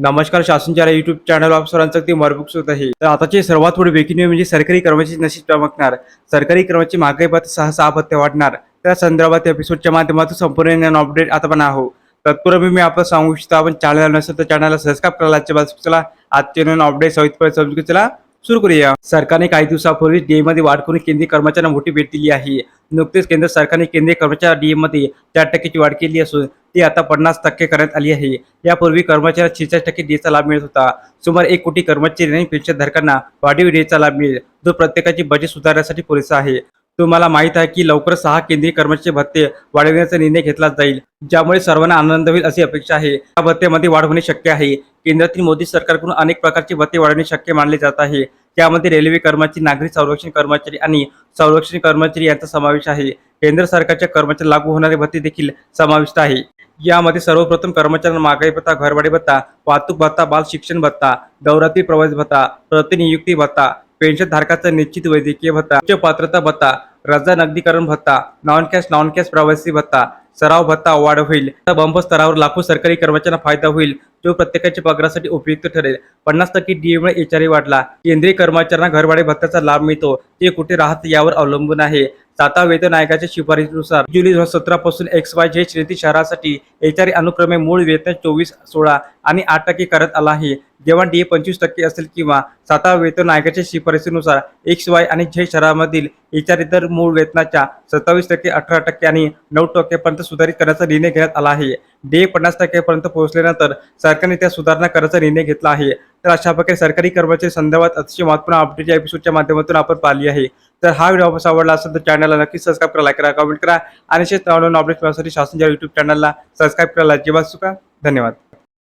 नमस्कार शासनच्या YouTube channel आप ते मरबुक सुद्धा आहे. तर आताची सर्वात पुढे ब्रेकिंग म्हणजे सरकारी कर्मचारी नशीब चमकणार. सरकारी कर्मचारी महागाई भत्ता सहा सहा भत्ते वाढणार. त्या संदर्भात एपिसोडच्या माध्यमातून संपूर्ण अपडेट आता पण आहो. तत्पूर्वी मी आपण सांगू इच्छितो आपण चॅनल नसेल तर चॅनलला सबस्क्राईब करायला आजच्या बाजू चला आजचे नवीन अपडेट सविस्तर समजून चला सुरू करूया. सरकारने काही दिवसापूर्वी डीए मध्ये वाढ करून केंद्रीय कर्मचाऱ्यांना मोठी भेट दिली आहे. नुकतेच केंद्र सरकारने केंद्रीय कर्मचारी डीए मध्ये चार टक्क्याची वाढ केली असून ती आता पन्नास टक्के करण्यात आली आहे. यापूर्वी कर्मचाऱ्यांना शेहेचाळीस टक्के डीचा लाभ मिळत होता. सुमारे एक कोटी कर्मचारी आणि पेन्शनधारकांना वाढीव डीचा लाभ मिळेल. जो प्रत्येकाची बजेट सुधारण्यासाठी पुरेसा आहे. तुम्हाला माहीत आहे की लवकर सहा केंद्रीय कर्मचारी भत्ते वाढविण्याचा निर्णय घेतला जाईल ज्यामुळे सर्वांना आनंद होईल अशी अपेक्षा आहे. या भत्त्यामध्ये वाढ होणे शक्य आहे. केंद्रातील मोदी सरकारकडून अनेक प्रकारचे भत्ते वाढवणे शक्य मानले जात आहे. त्यामध्ये रेल्वे कर्मचारी नागरिक संरक्षण कर्मचारी आणि संरक्षण कर्मचारी यांचा समावेश आहे. केंद्र सरकारच्या कर्मचारी लागू होणारे भत्ते देखील समाविष्ट आहे. यामध्ये सर्वप्रथम कर्मचाऱ्यांना महागाई भत्ता घरभाडे भत्ता वाहतूक भत्ता बाल शिक्षण भत्ता दौरातील प्रवास भत्ता प्रतिनियुक्ती भत्ता पेन्शन धारकाचा निश्चित वैद्यकीय भत्ता उच्च पात्रता भत्ता रजा नगदीकरण भत्ता नॉन कॅश नॉन कॅश प्रवासी भत्ता सराव भत्ता वाढ होईल. तर बंप स्तरावर लाखो सरकारी कर्मचाऱ्यांना फायदा होईल जो प्रत्येकाच्या पगारासाठी उपयुक्त ठरेल. पन्नास टक्के डीएमुळे एचआरए वाढला. केंद्रीय कर्मचाऱ्यांना घरभाडे भत्त्याचा लाभ मिळतो. ते कुठे राहत यावर अवलंबून आहे. साता वेतन आयोगाच्या शिफारशीनुसार जुलै दोन हजार सतरा पासून एक्स वाय झेड श्रेणी शहरासाठी एचआरए अनुक्रमे मूळ वेतन चोवीस सोळा आणि आठ टक्के करत आला आहे. जेव्हा ए पंचवीस टक्के असेल किंवा सातवा वेतन आयोगाच्या शिफारसीनुसार एक्स वाय आणि झेड शहरामधील एचआरए दर मूळ वेतनाच्या सत्तावीस टक्के अठरा टक्के आणि नऊ टक्केपर्यंत सुधारित करण्याचा निर्णय घेण्यात आला आहे. डीए पन्नास टक्केपर्यंत पोहोचल्यानंतर सरकारने त्या सुधारणा करायचा निर्णय घेतला आहे. तर अशा प्रकारे सरकारी कर्मचारी संदर्भात अतिशय महत्त्वपूर्ण अपडेट या एपिसोडच्या माध्यमातून आपण पाहिली आहे. तर हा व्हिडिओ आपण आवडला असेल तर चॅनलला नक्की सबस्क्राईब करा लाईक करा कमेंट करा. आणि असेच नवनवीन अपडेट मिळण्यासाठी शासनच्या युट्यूब चॅनलला सबस्क्राईब करायला अजिबात चुका धन्यवाद.